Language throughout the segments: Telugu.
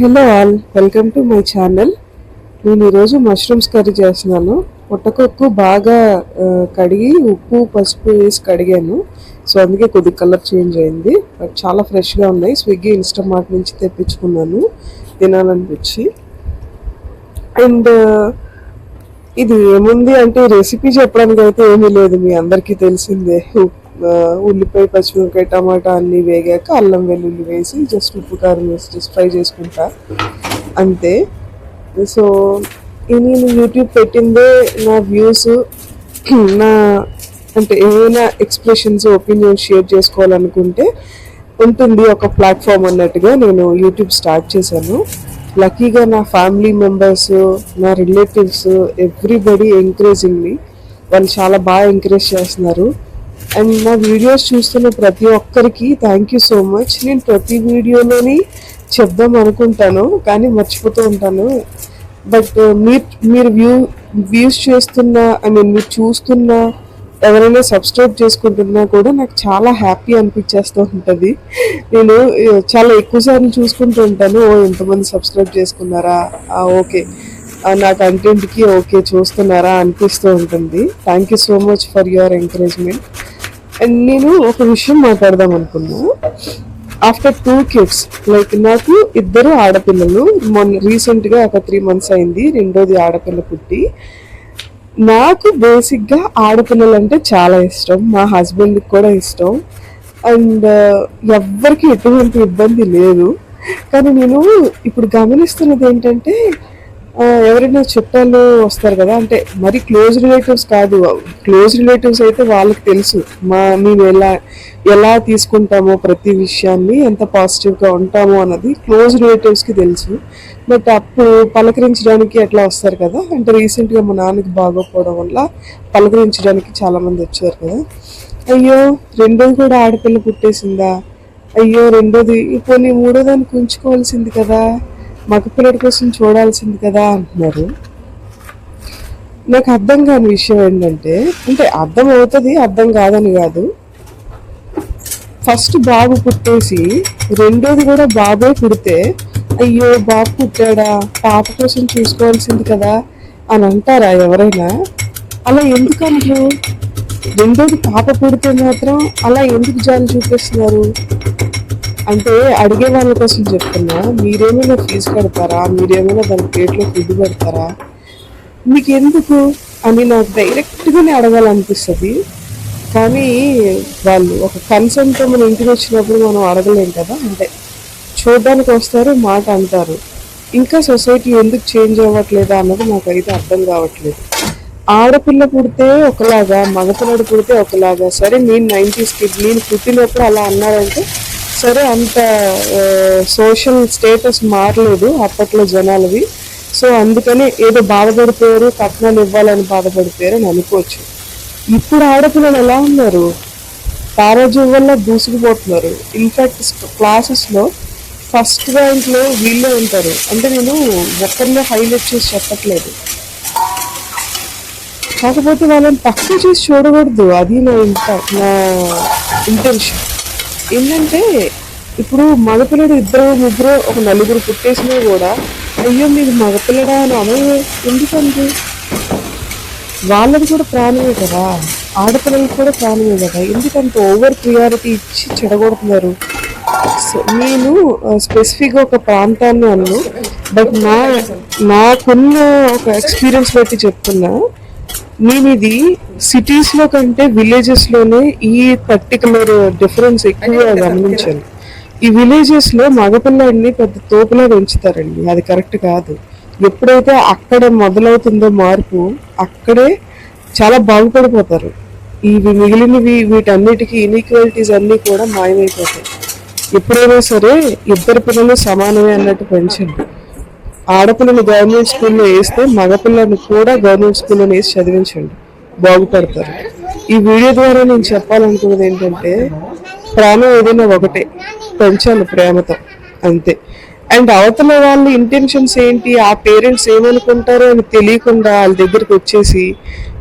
Hello all welcome to my channel. నేను ఈరోజు మష్రూమ్స్ కర్రీ చేస్తున్నాను. పుట్టకొక్కు బాగా కడిగి ఉప్పు పసుపు వేసి కడిగాను. సో అందుకే కొద్ది కలర్ చేంజ్ అయింది. బట్ చాలా ఫ్రెష్గా ఉన్నాయి. స్విగ్గీ ఇన్స్టామార్ట్ నుంచి తెప్పించుకున్నాను. తినాలనిపించి. అండ్ ఇది ఏముంది అంటే రెసిపీ చెప్పడానికి అయితే ఏమీ లేదు. మీ అందరికీ తెలిసిందే. ఉప్పు ఉల్లిపాయ పచ్చిమిరపకాయ టమాటా అన్నీ వేగాక అల్లం వెల్లుల్లి వేసి జస్ట్ ఉప్పు కారం వేసి జస్ట్ ఫ్రై చేసుకుంటా. అంతే. సో నేను యూట్యూబ్ పెట్టిందే నా వ్యూస్ నా అంటే ఏమైనా ఎక్స్ప్రెషన్స్ ఒపీనియన్ షేర్ చేసుకోవాలనుకుంటే ఉంటుంది ఒక ప్లాట్ఫామ్ అన్నట్టుగా నేను యూట్యూబ్ స్టార్ట్ చేశాను. లక్కీగా నా ఫ్యామిలీ మెంబర్స్ నా రిలేటివ్స్ ఎవ్రీబడి ఎంకరేజింగ్ మీ వాళ్ళు చాలా బాగా ఎంకరేజ్ చేస్తున్నారు. అండ్ నా వీడియోస్ చూస్తున్న ప్రతి ఒక్కరికి థ్యాంక్ యూ సో మచ్ నేను ప్రతి వీడియోలోని చెప్దాం అనుకుంటాను కానీ మర్చిపోతూ ఉంటాను. బట్ uh, మీరు మీరు వ్యూ వ్యూస్ చేస్తున్నా ఐ మీన్ మీరు చూస్తున్నా ఎవరైనా సబ్స్క్రైబ్ చేసుకుంటున్నా కూడా నాకు చాలా హ్యాపీ అనిపించేస్తూ ఉంటుంది. నేను uh, చాలా ఎక్కువసార్లు చూసుకుంటూ ఉంటాను. ఓ ఎంతమంది సబ్స్క్రైబ్ చేసుకున్నారా? ఓకే. నా కంటెంట్కి ఓకే చూస్తున్నారా అనిపిస్తూ ఉంటుంది. Thank you so much for your encouragement and నేను ఒక విషయం మాట్లాడదాం అనుకున్నా. ఆఫ్టర్ టూ కిడ్స్ లైక్ నాకు ఇద్దరు ఆడపిల్లలు మొన్న రీసెంట్గా ఒక త్రీ మంత్స్ అయింది రెండోది ఆడపిల్ల పుట్టి. నాకు బేసిక్గా ఆడపిల్లలు అంటే చాలా ఇష్టం మా హస్బెండ్కి కూడా ఇష్టం. అండ్ uh, ఎవ్వరికి ఎటువంటి ఇబ్బంది లేదు. కానీ నేను ఇప్పుడు గమనిస్తున్నది ఏంటంటే ఎవరైనా చుట్టాలు వస్తారు కదా అంటే మరి క్లోజ్ రిలేటివ్స్ కాదు. క్లోజ్ రిలేటివ్స్ అయితే వాళ్ళకి తెలుసు. మా మేము ఎలా ఎలా తీసుకుంటామో ప్రతి విషయాన్ని ఎంత పాజిటివ్గా ఉంటామో అన్నది క్లోజ్ రిలేటివ్స్కి తెలుసు. బట్ అప్పుడు పలకరించడానికి ఎట్లా వస్తారు కదా. అంటే రీసెంట్గా మా నాన్నకి బాగోకపోవడం వల్ల పలకరించడానికి చాలామంది వచ్చారు కదా. అయ్యో రెండోది కూడా ఆడపిల్ల పుట్టేసిందా? అయ్యో రెండోది పోనీ మూడో దానికి ఉంచుకోవాల్సింది కదా. మగపిల్లడి కోసం చూడాల్సింది కదా అంటున్నారు. నాకు అర్థం కాని విషయం ఏంటంటే అంటే అర్థం అవుతుంది అర్థం కాదని కాదు. ఫస్ట్ బాబు పుట్టేసి రెండోది కూడా బాబే పుడితే అయ్యో బాబు పుట్టాడా పాప కోసం చూసుకోవాల్సింది కదా అని అంటారా ఎవరైనా? అలా ఎందుకు అనరు రెండోది పాప పుడితే మాత్రం అలా ఎందుకు జాలి చూపిస్తున్నారు? అంటే అడిగే వాళ్ళ కోసం చెప్తున్నా మీరేమైనా ఫీజు కడతారా? మీరేమైనా దాని ప్లేట్లో ఫుడ్ పెడతారా మీకు ఎందుకు అని నాకు డైరెక్ట్గానే అడగాలనిపిస్తుంది. కానీ వాళ్ళు ఒక కన్సర్న్తో మన ఇంటికి వచ్చినప్పుడు మనం అడగలేం కదా అంటే చూడడానికి వస్తారు మాట అంటారు. ఇంకా సొసైటీ ఎందుకు చేంజ్ అవ్వట్లేదా అన్నది నాకైతే అర్థం కావట్లేదు. ఆడపిల్ల పుడితే ఒకలాగా మగపిల్లడు పుడితే ఒకలాగా సరే నేను నైంటీస్ కిడ్ నేను పుట్టినప్పుడు అలా అన్నారంటే సరే అంత సోషల్ స్టేటస్ మారలేదు అప్పట్లో జనాలవి. సో అందుకని ఏదో బాధపడిపోయారు కట్నాలు ఇవ్వాలని బాధపడిపోయారు అని అనుకోవచ్చు. ఇప్పుడు ఆడపిల్లలు ఎలా ఉన్నారు? తారాజు వల్ల దూసుకుపోతున్నారు. ఇన్ఫ్యాక్ట్ క్లాసెస్లో ఫస్ట్ ర్యాంక్లో వీళ్ళే ఉంటారు. అంటే నేను ఒక్కరిలో హైలైట్ చేసి చెప్పట్లేదు. కాకపోతే వాళ్ళని పక్క చేసి చూడకూడదు. అది నా ఇంట నా ఇంటెన్షన్ ఏంటంటే ఇప్పుడు మగపిల్లడు ఇద్దరు ముగ్గురు ఒక నలుగురు పుట్టేసినా కూడా అయ్యో మీరు మగపిల్లడా అని అనవు ఎందుకంటే వాళ్ళది కూడా ప్రాణమే కదా. ఆడపిల్లలకి కూడా ప్రాణమే కదా. ఎందుకంటే ఓవర్ ప్రియారిటీ ఇచ్చి చెడగొడుతున్నారు? సో నేను స్పెసిఫిక్గా ఒక ప్రాంతాన్ని అన్ను. బట్ నా నాకున్న ఒక ఎక్స్పీరియన్స్ బట్టి చెప్తున్నా. నేను ఇది సిటీస్లో కంటే విలేజెస్లోనే ఈ పర్టికులర్ డిఫరెన్స్ ఎక్కువ గమనించాను. ఈ విలేజెస్లో మగపిల్లాడిని పెద్ద తోపులా పెంచుతారండి. అది కరెక్ట్ కాదు. ఎప్పుడైతే అక్కడ మొదలవుతుందో మార్పు అక్కడే చాలా బాగుపడిపోతారు. ఇవి మిగిలినవి వీటన్నిటికీ ఇన్ఈక్వాలిటీస్ అన్నీ కూడా మాయమైపోతాయి. ఎప్పుడైనా సరే ఇద్దరు పిల్లలు సమానమే అన్నట్టు పెంచండి. ఆడపిల్లని గవర్నమెంట్ స్కూల్లో వేస్తే మగపిల్లని కూడా గవర్నమెంట్ స్కూల్లో వేసి చదివించండి. బాగుపడతారు. ఈ వీడియో ద్వారా నేను చెప్పాలనుకున్నది ఏంటంటే ప్రాణం ఏదైనా ఒకటే. పెంచాలి ప్రేమతో. అంతే. అండ్ అవతల వాళ్ళ ఇంటెన్షన్స్ ఏంటి? ఆ పేరెంట్స్ ఏమనుకుంటారో అని తెలియకుండా వాళ్ళ దగ్గరికి వచ్చేసి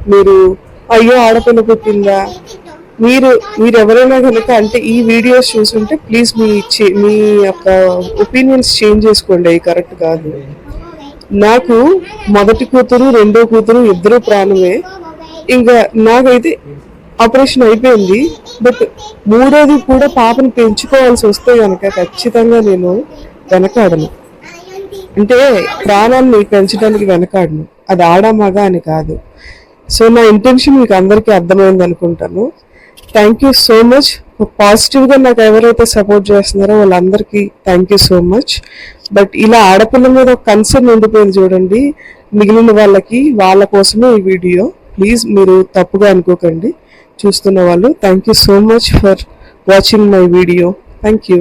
మీరు అయ్యో ఆడపిల్ల పుట్టిందా? మీరు మీరు ఎవరైనా కనుక అంటే ఈ వీడియోస్ చూసుంటే ప్లీజ్ మీ మీ యొక్క ఒపీనియన్స్ చేంజ్ చేసుకోండి అవి కరెక్ట్ కాదు. నాకు మొదటి కూతురు రెండో కూతురు ఇద్దరు ప్రాణమే. ఇంకా నాకైతే ఆపరేషన్ అయిపోయింది. బట్ మూడోది కూడా పాపను పెంచుకోవాల్సి వస్తే కనుక ఖచ్చితంగా నేను వెనకాడను. అంటే ప్రాణాన్ని పెంచడానికి వెనకాడను. అది ఆడా మగ అని కాదు. సో నా ఇంటెన్షన్ మీకు అందరికీ అర్థమైంది అనుకుంటాను. థ్యాంక్ యూ సో మచ్ పాజిటివ్గా నాకు ఎవరైతే సపోర్ట్ చేస్తున్నారో వాళ్ళందరికీ thank you so much but ఇలా ఆడపిల్ల మీద ఒక కన్సర్న్ ఉండిపోయింది చూడండి. మిగిలిన వాళ్ళకి వాళ్ళ కోసమే ఈ వీడియో. ప్లీజ్ మీరు తప్పుగా అనుకోకండి. చూస్తున్న వాళ్ళు thank you so much for watching my video thank you